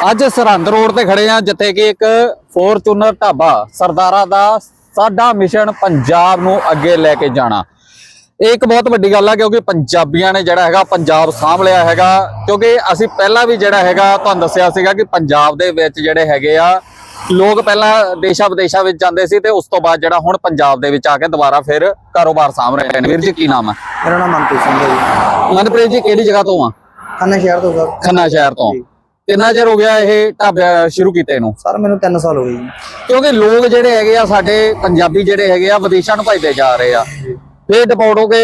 ਅੱਜ ਸਰਹੰਦ ਰੋਡ ਤੇ ਖੜੇ ਆ ਜਿੱਥੇ ਕਿ ਇੱਕ ਫੋਰਚੂਨਰ ਢਾਬਾ ਸਰਦਾਰਾਂ ਦਾ ਸਾਡਾ ਮਿਸ਼ਨ ਪੰਜਾਬ ਨੂੰ ਅੱਗੇ ਲੈ ਕੇ ਜਾਣਾ। ਇਹ ਇੱਕ ਬਹੁਤ ਵੱਡੀ ਗੱਲ ਆ ਕਿਉਂਕਿ ਪੰਜਾਬੀਆਂ ਨੇ ਜਿਹੜਾ ਹੈਗਾ ਪੰਜਾਬ ਸਾਂਭ ਲਿਆ ਹੈਗਾ। ਕਿਉਂਕਿ ਅਸੀਂ ਪਹਿਲਾਂ ਵੀ ਜਿਹੜਾ ਹੈਗਾ ਤੁਹਾਨੂੰ ਦੱਸਿਆ ਸੀਗਾ ਕਿ ਪੰਜਾਬ ਦੇ ਵਿੱਚ ਜਿਹੜੇ ਹੈਗੇ ਆ ਲੋਕ ਪਹਿਲਾਂ ਦੇਸ਼ਾਂ ਵਿਦੇਸ਼ਾਂ ਵਿੱਚ ਜਾਂਦੇ ਸੀ ਤੇ ਉਸ ਤੋਂ ਬਾਅਦ ਜਿਹੜਾ ਹੁਣ ਪੰਜਾਬ ਦੇ ਵਿੱਚ ਆ ਕੇ ਦੁਬਾਰਾ ਫਿਰ ਕਾਰੋਬਾਰ ਸਾਂਭ ਰਹੇ ਨੇ। ਵੀਰ ਜੀ ਕੀ ਨਾਮ ਹੈ ਮੇਰਾ ਨਾਮ ਮਨਪ੍ਰੀਤ ਸਿੰਘ ਹੈ ਜੀ। ਮਨਪ੍ਰੀਤ ਜੀ ਕਿਹੜੀ ਜਗ੍ਹਾ ਤੋਂ ਆ? ਖੰਨਾ ਸ਼ਹਿਰ ਤੋਂ ਸਰ। ਖੰਨਾ ਸ਼ਹਿਰ ਤੋਂ। ਕਿੰਨਾ ਚਿਰ ਹੋ ਗਿਆ ਇਹ ਢਾਬਾ ਸ਼ੁਰੂ ਕੀਤੇ ਨੂੰ? ਸਰ ਮੈਨੂੰ 3 ਸਾਲ ਹੋ ਗਏ ਜੀ। ਕਿਉਂਕਿ ਲੋਕ ਜਿਹੜੇ ਹੈਗੇ ਆ ਸਾਡੇ ਪੰਜਾਬੀ ਜਿਹੜੇ ਹੈਗੇ ਆ ਵਿਦੇਸ਼ਾਂ ਨੂੰ ਭਜਦੇ ਜਾ ਰਹੇ ਆ। ਫੇਰ ਡਿਪੋਰਟ ਹੋ ਕੇ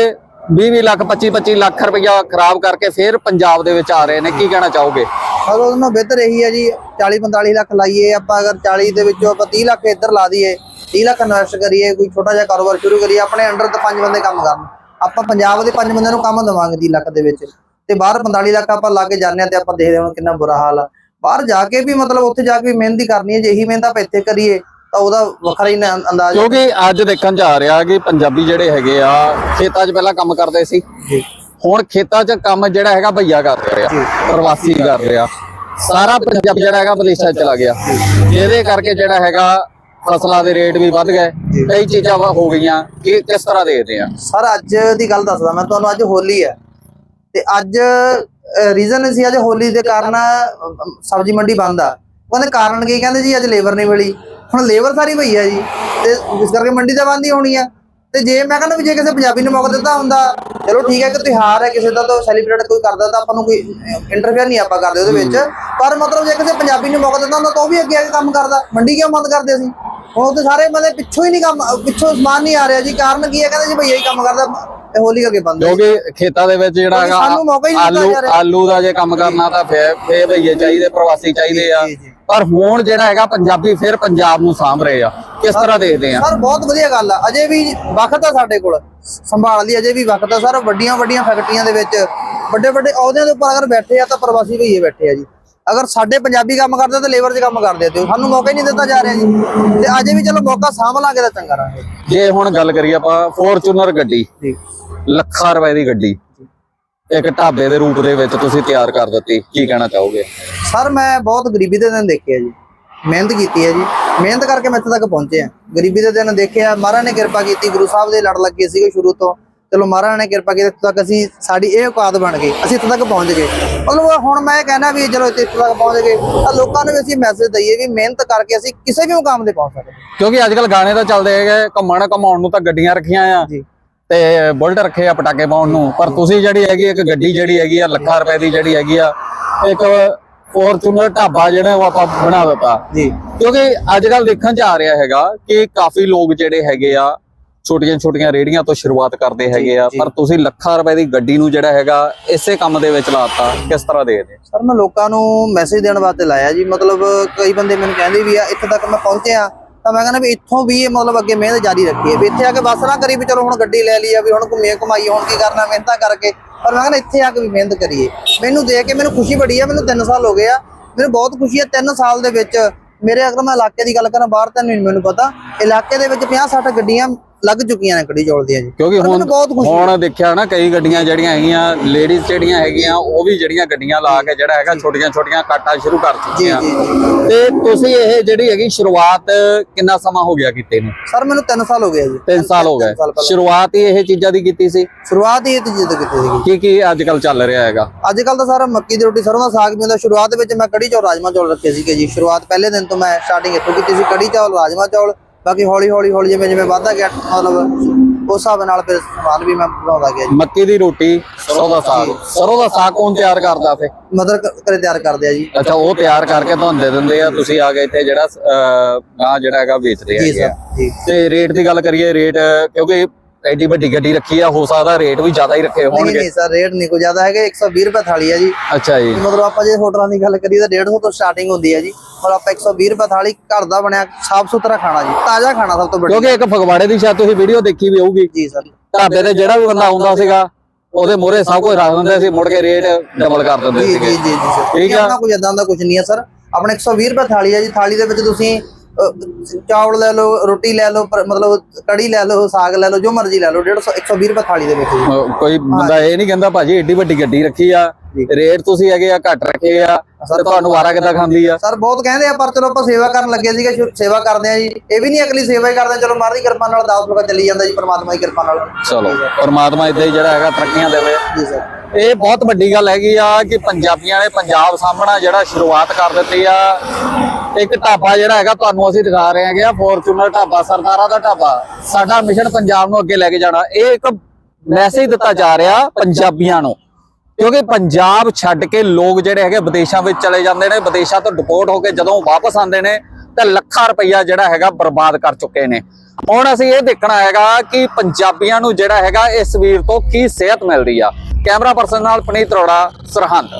20 ਲੱਖ 25 25 ਲੱਖ ਰੁਪਇਆ ਖਰਾਬ ਕਰਕੇ ਫੇਰ ਪੰਜਾਬ ਦੇ ਵਿੱਚ ਆ ਰਹੇ ਨੇ। ਕੀ ਕਹਿਣਾ ਚਾਹੋਗੇ? ਸਰ ਉਹਦੇ ਨਾਲ ਬਿਹਤਰ ਇਹੀ ਹੈ ਜੀ 40 45 ਲੱਖ ਲਾਈਏ ਆਪਾਂ ਅਗਰ 40 ਦੇ ਵਿੱਚੋਂ ਆਪਾਂ 30 ਲੱਖ ਇੱਧਰ ਲਾ ਦਈਏ 30 ਲੱਖ ਇਨਵੈਸਟ ਕਰੀਏ ਕੋਈ ਛੋਟਾ ਜਿਹਾ ਕਾਰੋਬਾਰ ਸ਼ੁਰੂ ਕਰੀਏ ਆਪਣੇ ਅੰਡਰ ਤੇ ਪੰਜ ਬੰਦੇ ਕੰਮ ਕਰਨ। ਆਪਾਂ ਪੰਜਾਬ ਦੇ ਪੰਜ ਬੰਦਿਆਂ ਨੂੰ ਕੰਮ ਦੇਵਾਂਗੇ 30 ਲੱਖ ਦੇ ਵਿੱਚ। ਤੇ ਬਾਹਰ 45 ਲੱਖ ਆਪਾਂ ਲਾ ਕੇ ਜਾਂਦੇ ਹਾਂ ਤੇ ਆਪਾਂ ਦੇਖਦੇ ਹਾਂ ਕਿੰਨਾ ਬੁਰਾ ਹਾਲ ਆ। ਬਾਹਰ ਜਾ ਕੇ ਵੀ ਮਤਲਬ ਉੱਥੇ ਜਾ ਕੇ ਵੀ ਮਿਹਨਤ ਹੀ ਕਰਨੀ ਹੈ ਜੇ ਇਹੀ ਮਿਹਨਤ ਆਪਾਂ ਇੱਥੇ ਕਰੀਏ ਤਾਂ ਉਹਦਾ ਵੱਖਰਾ ਹੀ ਅੰਦਾਜ਼ ਕਿਉਂਕਿ ਅੱਜ ਦੇਖਣ ਚ ਆ ਰਿਹਾ ਕਿ ਪੰਜਾਬੀ ਜਿਹੜੇ ਹੈਗੇ ਆ ਖੇਤਾਂ 'ਚ ਪਹਿਲਾਂ ਕੰਮ ਕਰਦੇ ਸੀ। ਹੁਣ ਖੇਤਾਂ 'ਚ ਕੰਮ ਜਿਹੜਾ ਹੈਗਾ ਭਈਆ ਕਰ ਰਿਹਾ। ਪ੍ਰਵਾਸੀ ਕਰ ਰਿਹਾ। ਸਾਰਾ ਪੰਜਾਬ ਜਿਹੜਾ ਹੈਗਾ ਵਿਦੇਸ਼ਾਂ 'ਚ ਚਲਾ ਗਿਆ। ਜਿਹਦੇ ਕਰਕੇ ਜਿਹੜਾ ਹੈਗਾ ਫਸਲਾਂ ਦੇ ਰੇਟ ਵੀ ਵੱਧ ਗਏ। ਕਈ ਚੀਜ਼ਾਂ ਹੋ ਗਈਆਂ ਕਿ ਕਿਸ ਤਰ੍ਹਾਂ ਦੇਖਦੇ ਆ? ਸਰ ਅੱਜ ਦੀ ਗੱਲ ਦੱਸਦਾ ਮੈਂ ਤੁਹਾਨੂੰ ਅੱਜ ਹੋਲੀ ਹੈ। ਤੇ ਅੱਜ ਰੀਜ਼ਨ ਸੀ ਅੱਜ ਹੋਲੀ ਦੇ ਕਾਰਨ ਸਬਜ਼ੀ ਮੰਡੀ ਬੰਦ ਆ। ਉਹਦੇ ਕਾਰਨ ਕੀ? ਕਹਿੰਦੇ ਜੀ ਅੱਜ ਲੇਬਰ ਨਹੀਂ ਮਿਲੀ। ਹੁਣ ਲੇਬਰ ਸਾਰੀ ਪਈ ਆ ਜੀ। ਤੇ ਇਸ ਕਰਕੇ ਮੰਡੀ ਤਾਂ ਬੰਦ ਹੀ ਹੋਣੀ ਆ। ਤੇ ਜੇ ਮੈਂ ਕਹਿੰਦਾ ਵੀ ਜੇ ਕਿਸੇ ਪੰਜਾਬੀ ਨੂੰ ਮੌਕਾ ਦਿੱਤਾ ਹੁੰਦਾ ਚਲੋ ਠੀਕ ਹੈ ਕਿ ਤਿਉਹਾਰ ਹੈ ਕਿਸੇ ਦਾ ਤਾਂ ਸੈਲੀਬ੍ਰੇਟ ਕੋਈ ਕਰਦਾ ਤਾਂ ਆਪਾਂ ਨੂੰ ਕੋਈ ਇੰਟਰਫੇਅਰ ਨਹੀਂ ਆਪਾਂ ਕਰਦੇ ਉਹਦੇ ਵਿੱਚ। ਪਰ ਮਤਲਬ ਜੇ ਕਿਸੇ ਪੰਜਾਬੀ ਨੂੰ ਮੌਕਾ ਦਿੱਤਾ ਹੁੰਦਾ ਤਾਂ ਉਹ ਵੀ ਅੱਗੇ ਆ ਕੇ ਕੰਮ ਕਰਦਾ। ਮੰਡੀ ਕਿਉਂ ਬੰਦ ਕਰਦੇ ਸੀ ਹੁਣ ਤੇ ਸਾਰੇ ਬੰਦੇ ਪਿੱਛੋਂ ਹੀ ਨਹੀਂ ਕੰਮ ਪਿੱਛੋਂ ਸਮਾਨ ਨਹੀਂ ਆ ਰਿਹਾ ਜੀ। ਕਾਰਨ ਕੀ ਹੈ? ਕਹਿੰਦੇ ਜੀ ਭਈਆ ਹੀ ਕੰਮ ਕਰਦਾ। ਤੇ ਹੋਲੀ ਕਰਕੇ ਬੰਦ ਹੈ ਕਿਉਂਕਿ ਖੇਤਾਂ ਦੇ ਵਿੱਚ ਜਿਹੜਾ ਹੈਗਾ ਸਾਨੂੰ ਮੌਕਾ ਹੀ ਨਹੀਂ ਦਿੱਤਾ ਆਲੂ ਜਾ ਰਿਹਾ। ਆਲੂ ਦਾ ਜੇ ਕੰਮ ਕਰਨਾ ਤਾਂ ਫੇਰ ਫੇਰ ਭਈਏ ਚਾਹੀਦੇ ਪ੍ਰਵਾਸੀ ਚਾਹੀਦੇ ਆ। ਜੀ, ਜੀ। ਪਰ ਹੁਣ ਜਿਹੜਾ ਹੈਗਾ ਪੰਜਾਬੀ ਫਿਰ ਪੰਜਾਬ ਨੂੰ ਸਾਂਭ ਰਹੇ ਆ। ਕਿਸ ਤਰ੍ਹਾਂ ਦੇਖਦੇ ਆ? ਸਰ ਬਹੁਤ ਵਧੀਆ ਗੱਲ ਆ। ਅਜੇ ਵੀ ਵਕਤ ਆ ਸਾਡੇ ਕੋਲ। ਸੰਭਾਲ ਲਈ ਅਜੇ ਵੀ ਵਕਤ ਆ। ਸਰ ਵੱਡੀਆਂ ਵੱਡੀਆਂ ਫੈਕਟਰੀਆਂ ਦੇ ਵਿੱਚ ਵੱਡੇ ਵੱਡੇ ਅਹੁਦਿਆਂ ਦੇ ਉੱਪਰ ਅਗਰ ਬੈਠੇ ਆ ਤਾਂ ਪ੍ਰਵਾਸੀ ਭਈਏ ਬੈਠੇ ਆ ਜੀ। ਅਗਰ ਸਾਡੇ ਪੰਜਾਬੀ ਕੰਮ ਕਰਦੇ ਤਾਂ ਲੇਬਰ 'ਚ ਕੰਮ ਕਰਦੇ ਤੇ ਸਾਨੂੰ ਮੌਕਾ ਹੀ ਨਹੀਂ ਦਿੱਤਾ ਜਾ ਰਿਹਾ ਜੀ। ਤੇ ਅਜੇ ਵੀ ਚਲੋ ਮੌਕਾ ਸਾਂਭ ਲਾਂਗੇ ਤਾਂ ਚੰਗਾ ਰਹਾਂਗੇ। ਜੇ ਹੁਣ ਗੱਲ ਕਰੀਏ ਆਪਾਂ ਫੋਰਚੂਨਰ ਗੱਡੀ। ਜੀ। ਲੱਖਾਂ ਰੁਪਏ ਦੀ ਗੱਡੀ। ਇੱਕ ਢਾਬੇ ਦੇ ਰੂਪ ਦੇ ਵਿੱਚ ਤੁਸੀਂ ਤਿਆਰ ਕਰ ਦਿੱਤੀ। ਕੀ ਕਹਿਣਾ ਚਾਹੋਗੇ? ਸਰ ਮੈਂ ਬਹੁਤ ਗਰੀਬੀ ਦੇ ਦਿਨ ਦੇਖੇ ਆ ਜੀ। ਮਿਹਨਤ ਕੀਤੀ ਹੈ ਜੀ। ਮਿਹਨਤ ਕਰਕੇ ਮੈਂ ਇੱਥੇ ਤੱਕ ਪਹੁੰਚੇ ਆ ਗਰੀਬੀ ਦੇ ਦਿਨ ਦੇਖਿਆ ਮਹਾਰਾਜ ਨੇ ਕਿਰਪਾ ਕੀਤੀ। ਗੁਰੂ ਸਾਹਿਬ ਦੇ ਲੜ ਲੱਗੇ ਸੀਗੇ ਸ਼ੁਰੂ ਤੋਂ। ਚਲੋ ਮਹਾਰਾਜ ਨੇ ਕਿਰਪਾ ਕੀਤੀ। ਇੱਥੇ ਤੱਕ ਅਸੀਂ ਸਾਡੀ ਇਹ ਔਕਾਤ ਬਣ ਗਈ। ਅਸੀਂ ਇੱਥੇ ਤੱਕ ਪਹੁੰਚ ਗਏ। ਮਤਲਬ ਹੁਣ ਮੈਂ ਕਹਿਣਾ ਵੀ ਚਲੋ ਇੱਥੇ ਤੱਕ ਪਹੁੰਚ ਗਏ। ਤਾਂ ਲੋਕਾਂ ਨੂੰ ਵੀ ਅਸੀਂ ਮੈਸੇਜ ਦਈਏ ਵੀ ਮਿਹਨਤ ਕਰਕੇ ਅਸੀਂ ਕਿਸੇ ਵੀ ਮੁਕਾਮ ਤੇ ਪਹੁੰਚ ਸਕਦੇ। ਕਿਉਂਕਿ ਅੱਜ ਕੱਲ ਗਾਣੇ ਤਾਂ ਚੱਲਦੇ ਹੈਗੇ। ਘੁੰਮਣ ਘਮਾਉਣ ਨੂੰ ਤਾਂ ਗੱਡੀਆਂ ਰੱਖੀਆਂ ਆ। ਤੇ ਬੁਲਟ ਰੱਖੇ ਆ ਪਟਾਕੇ ਪਾਉਣ ਨੂੰ। ਪਰ ਤੁਸੀਂ ਜਿਹੜੀ ਹੈਗੀ ਇੱਕ ਗੱਡੀ ਜਿਹੜੀ ਹੈਗੀ ਆ ਲੱਖਾਂ ਰੁਪਏ ਦੀ ਜਿਹੜੀ ਹੈਗੀ ਆ ਇੱਕ ਫੋਰਚੂਨਰ ਢਾਬਾ ਜਿਹੜਾ ਉਹ ਆਪਾਂ ਬਣਾ ਦਿੱਤਾ। ਜੀ। ਕਿਉਂਕਿ ਅੱਜ ਕੱਲ ਦੇਖਣ ਚ ਆ ਰਿਹਾ ਹੈਗਾ ਕਿ ਕਾਫੀ ਲੋਕ ਜਿਹੜੇ ਹੈਗੇ ਆ ਛੋਟੀਆਂ ਛੋਟੀਆਂ ਰੇੜੀਆਂ ਤੋਂ ਸ਼ੁਰੂਆਤ ਕਰਦੇ ਹੈਗੇ ਆ। ਪਰ ਤੁਸੀਂ ਲੱਖਾਂ ਰੁਪਏ ਦੀ ਗੱਡੀ ਨੂੰ ਜਿਹੜਾ ਹੈਗਾ ਇਸੇ ਕੰਮ ਦੇ ਵਿੱਚ ਲਾਤਾ। ਕਿਸ ਤਰ੍ਹਾਂ ਦੇਖਦੇ ਸਰ ਮੈਂ ਲੋਕਾਂ ਨੂੰ ਮੈਸੇਜ ਦੇਣ ਵਾਸਤੇ ਲਾਇਆ ਜੀ। ਮਤਲਬ ਕਈ ਬੰਦੇ ਮੈਨੂੰ ਕਹਿੰਦੇ ਵੀ ਆ ਇੱਥੇ ਤੱਕ ਮੈਂ ਪਹੁੰਚਿਆ। ਤਾਂ ਮੈਂ ਕਹਿੰਦਾ ਵੀ ਇੱਥੋਂ ਵੀ ਇਹ ਮਤਲਬ ਅੱਗੇ ਮਿਹਨਤ ਜਾਰੀ ਰੱਖੀਏ। ਵੀ ਇੱਥੇ ਆ ਕੇ ਬਸ ਨਾ ਕਰੀ ਵੀ ਚਲੋ ਹੁਣ ਗੱਡੀ ਲੈ ਲਈ ਆ, ਵੀ ਹੁਣ ਘੁੰਮੀਏ ਕਮਾਈ ਹੁਣ ਕੀ ਕਰਨਾ, ਮਿਹਨਤਾਂ ਕਰਕੇ। ਪਰ ਮੈਂ ਕਹਿੰਦਾ ਇੱਥੇ ਆ ਕੇ ਵੀ ਮਿਹਨਤ ਕਰੀਏ। ਮੈਨੂੰ ਦੇਖ ਕੇ ਮੈਨੂੰ ਖੁਸ਼ੀ ਬੜੀ ਆ, ਮੈਨੂੰ 3 ਸਾਲ ਹੋ ਗਏ ਆ। ਮੈਨੂੰ ਬਹੁਤ ਖੁਸ਼ੀ ਆ 3 ਸਾਲ ਦੇ ਵਿੱਚ ਮੇਰੇ ਅਗਰ ਮੈਂ ਇਲਾਕੇ ਦੀ ਗੱਲ ਕਰਾਂ, ਬਾਹਰ ਤਾਂ ਨਹੀਂ ਮੈਨੂੰ ਪਤਾ। ਇਲਾਕੇ ਦੇ ਵਿੱਚ 50 60 ਗੱਡੀਆਂ ਲੱਗ ਚੁੱਕੀਆਂ ਨੇ ਕੜੀ ਚੌਲ ਦੀਆਂ ਜੀ। ਕਿਉਂਕਿ ਹੁਣ ਮੈਨੂੰ ਬਹੁਤ ਖੁਸ਼ੀ ਹੁਣ ਦੇਖਿਆ ਨਾ ਕਈ ਗੱਡੀਆਂ ਜਿਹੜੀਆਂ ਹੈਗੀਆਂ ਲੇਡੀਜ਼ ਜਿਹੜੀਆਂ ਹੈਗੀਆਂ ਉਹ ਵੀ ਜਿਹੜੀਆਂ ਗੱਡੀਆਂ ਲਾ ਕੇ ਜਿਹੜਾ ਹੈਗਾ ਛੋਟੀਆਂ ਛੋਟੀਆਂ ਕਾਟਾਂ ਸ਼ੁਰੂ ਕਰ ਚੁੱਕੀਆਂ। ਤੇ ਤੁਸੀਂ ਇਹ ਜਿਹੜੀ ਹੈਗੀ ਸ਼ੁਰੂਆਤ ਕਿੰਨਾ ਸਮਾਂ ਹੋ ਗਿਆ ਕੀਤੇ ਨੂੰ? ਸਰ ਮੈਨੂੰ 3 ਸਾਲ ਹੋ ਗਏ ਜੀ। 3 ਸਾਲ ਹੋ ਗਏ। ਸ਼ੁਰੂਆਤ ਹੀ ਇਹ ਚੀਜ਼ਾਂ ਦੀ ਕੀਤੀ ਸੀ? ਸ਼ੁਰੂਆਤ ਹੀ ਇਹ ਤੀਜੇ ਤੋਂ ਕੀਤੀ ਸੀਗੀ। ਕੀ ਕੀ ਅੱਜ ਕੱਲ ਚੱਲ ਰਿਹਾ ਹੈਗਾ? ਅੱਜ ਕੱਲ ਤਾਂ ਸਾਰਾ ਮੱਕੀ ਦੀ ਰੋਟੀ ਸਰੋਂ ਦਾ ਸਾਗ ਹੁੰਦਾ ਸ਼ੁਰੂਆਤ ਦੇ ਵਿੱਚ ਮੈਂ ਕੜੀ ਚੌਲ ਰਾਜਮਾ ਚੌਲ ਰੱਖੇ ਸੀਗੇ ਜੀ। ਸ਼ੁਰੂਆਤ ਪਹਿਲੇ ਦਿਨ ਤੋਂ ਮੈਂ ਸਟਾਰਟਿੰਗ ਇੱਥੋਂ ਕੀਤੀ ਸੀ ਕੜੀ ਚੌਲ ਰਾਜਮਾ ਚੌਲ। ਬਾਕੀ ਹੌਲੀ ਹੌਲੀ ਹੌਲੀ ਜਿਵੇਂ ਜਿਵੇਂ ਵੱਧਦਾ ਗਿਆ ਮਤਲਬ ਉਸ ਹਿਸਾਬ ਨਾਲ ਫਿਰ ਸਮਾਨ ਵੀ ਮੈਂ ਬਣਾਉਂਦਾ ਗਿਆ ਜੀ। ਮੱਕੀ ਦੀ ਰੋਟੀ ਸਰੋਂ ਦਾ ਸਾਗ। ਸਰੋਂ ਦਾ ਸਾਗ ਕੌਣ ਤਿਆਰ ਕਰਦਾ ਫੇ ਮਦਰ ਕਰੇ ਤਿਆਰ ਕਰਦੇ ਆ ਜੀ। ਅੱਛਾ ਉਹ ਤਿਆਰ ਕਰਕੇ ਤੁਹਾਨੂੰ ਦੇ ਦਿੰਦੇ ਆ ਤੁਸੀਂ ਆ ਕੇ ਇੱਥੇ ਜਿਹੜਾ ਆ ਜਿਹੜਾ ਹੈਗਾ ਵੇਚਦੇ ਜੀ ਹੈਗੇ ਸਰ ਆ ਜੀ। ਤੇ ਰੇਟ ਦੀ ਗੱਲ ਕਰੀਏ ਰੇਟ ਕਿਉਂਕਿ ਐਡੀ ਵੱਡੀ ਗੱਡੀ ਰੱਖੀ ਆ ਹੋ ਸਕਦਾ ਰੇਟ ਵੀ ਜ਼ਿਆਦਾ ਹੀ ਰੱਖੇ ਨਹੀਂ ਹੋਣਗੇ। ਨਹੀਂ ਸਰ ਰੇਟ ਨਹੀਂ ਕੋਈ ਜ਼ਿਆਦਾ ਹੈਗਾ 120 ਰੁਪਏ ਥਾਲੀ ਹੈ ਜੀ। ਅੱਛਾ ਜੀ। ਮਤਲਬ ਆਪਾਂ ਜੇ ਹੋਟਲਾਂ ਦੀ ਗੱਲ ਕਰੀਏ ਤਾਂ 150 ਤੋਂ ਸਟਾਰਟਿੰਗ ਹੁੰਦੀ ਹੈ ਜੀ। ਔਰ ਆਪਾਂ 120 ਰੁਪਏ ਥਾਲੀ ਘਰ ਦਾ ਬਣਿਆ ਸਾਫ਼ ਸੁਥਰਾ ਖਾਣਾ ਜੀ ਤਾਜ਼ਾ ਖਾਣਾ ਸਭ ਤੋਂ ਵੱਡੀ। ਕਿਉਂਕਿ ਇੱਕ ਫਗਵਾੜੇ ਦੀ ਸ਼ਾਇਦ ਤੁਸੀਂ ਵੀਡੀਓ ਦੇਖੀ ਵੀ ਹੋਊਗੀ। ਜੀ ਸਰ ਢਾਬੇ ਤੇ ਜਿਹੜਾ ਵੀ ਬੰਦਾ ਆਉਂਦਾ ਸੀਗਾ ਉਹਦੇ ਮੋਰੇ ਸਭ ਕੁਝ ਰੱਖ ਦਿੰਦੇ ਸੀ ਮੁੜ ਕੇ ਰੇਟ ਡਬਲ ਕਰ ਦਿੰਦੇ ਜੀ ਸੀਗੇ। ਜੀ ਜੀ ਜੀ ਸਰ ਠੀਕ ਆ। ਕੋਈ ਇਦਾਂ ਦਾ ਕੁਝ ਨਹੀਂ ਹੈ ਸਰ ਆਪਣੇ 120 ਰੁਪਏ ਥਾਲੀ ਹੈ ਜੀ ਥਾਲੀ ਦੇ ਵਿੱਚ ਤੁਸੀਂ ਚਾਵਲ ਲੈ ਲਓ ਰੋਟੀ ਲੈ ਲਓ ਪਰ- ਮਤਲਬ ਕੜੀ ਲੈ ਲਓ ਸਾਗ ਲੈ ਲਓ ਜੋ ਮਰਜ਼ੀ ਲੈ ਲਓ 150 120 ਰੁਪਏ ਥਾਲੀ ਦੇ ਵਿੱਚ ਜੀ। ਅਹ ਕੋਈ ਬੰਦਾ ਇਹ ਨਹੀਂ ਕਹਿੰਦਾ ਭਾਜੀ ਏਡੀ ਵੱਡੀ ਗੱਡੀ ਰੱਖੀ ਆ ਜੀ। ਰੇਟ ਤੁਸੀਂ ਹੈਗੇ ਆ ਘੱਟ ਰੱਖੇ ਆ ਤੇ ਤੁਹਾਨੂੰ ਵਾਰਾ ਕਿੱਦਾਂ ਖਾਂਦੀ ਆ? ਸਰ ਬਹੁਤ ਕਹਿੰਦੇ ਆ ਪਰ ਚਲੋ ਆਪਾਂ ਸੇਵਾ ਕਰਨ ਲੱਗੇ ਸੀਗੇ ਸ਼ੁ- ਸੇਵਾ ਕਰਦੇ ਆ ਜੀ। ਇਹ ਵੀ ਨਹੀਂ ਅਗਲੀ ਸੇਵਾ ਹੀ ਕਰਦੇ ਚਲੋ ਮਹਾਰਾਜ ਦੀ ਕਿਰਪਾ ਨਾਲ ਦਾਸ ਲੋਕਾਂ ਚੱਲੀ ਜਾਂਦਾ ਜੀ ਪਰਮਾਤਮਾ ਦੀ ਕਿਰਪਾ ਨਾਲ। ਚਲੋ ਪਰਮਾਤਮਾ ਇਦਾਂ ਹੀ ਜਿਹੜਾ ਹੈਗਾ ਤਰੱਕੀਆਂ ਦੇਵੇ। ਜੀ ਸਰ। ਇਹ ਬਹੁਤ ਵੱਡੀ ਗੱਲ ਹੈਗੀ ਆ ਕਿ ਪੰਜਾਬੀਆਂ ਨੇ ਪੰਜਾਬ ਸਾਹਮਣਾ ਜਿਹੜਾ ਸ਼ੁਰੂਆਤ ਕਰ ਦਿੱਤੀ ਆ ਇੱਕ ਢਾਬਾ ਜਿਹੜਾ ਹੈਗਾ, ਤੁਹਾਨੂੰ ਅਸੀਂ ਦਿਖਾ ਰਹੇ ਹੈਗੇ ਆ, ਫੋਰਚੂਨਰ ਢਾਬਾ, ਸਰਦਾਰਾ ਦਾ ਢਾਬਾ। ਸਾਡਾ ਮਿਸ਼ਨ ਪੰਜਾਬ ਨੂੰ ਅੱਗੇ ਲੈ ਕੇ ਜਾਣਾ। ਇਹ ਇੱਕ ਮੈਸੇਜ ਦਿੱਤਾ ਜਾ ਰਿਹਾ ਪੰਜਾਬੀਆਂ ਨੂੰ, ਕਿਉਂਕਿ ਪੰਜਾਬ ਛੱਡ ਕੇ ਲੋਕ ਜਿਹੜੇ ਹੈਗੇ ਵਿਦੇਸ਼ਾਂ ਵਿੱਚ ਚਲੇ ਜਾਂਦੇ ਨੇ, ਵਿਦੇਸ਼ਾਂ ਤੋਂ ਡਿਪੋਰਟ ਹੋ ਕੇ ਜਦੋਂ ਵਾਪਸ ਆਉਂਦੇ ਨੇ, ਤਾਂ ਲੱਖਾਂ ਰੁਪਈਆ ਜਿਹੜਾ ਹੈਗਾ ਬਰਬਾਦ ਕਰ ਚੁੱਕੇ ਨੇ। ਹੁਣ ਅਸੀਂ ਇਹ ਦੇਖਣਾ ਹੈਗਾ ਕਿ ਪੰਜਾਬੀਆਂ ਨੂੰ ਜਿਹੜਾ ਹੈਗਾ ਇਸ ਵੀਰ ਤੋਂ ਕੀ ਸਿਹਤ ਮਿਲਦੀ ਆ। ਕੈਮਰਾ ਪਰਸਨ ਨਾਲ ਪਨੀਤ ਅਰੋੜਾ, ਸਰਹੰਦ।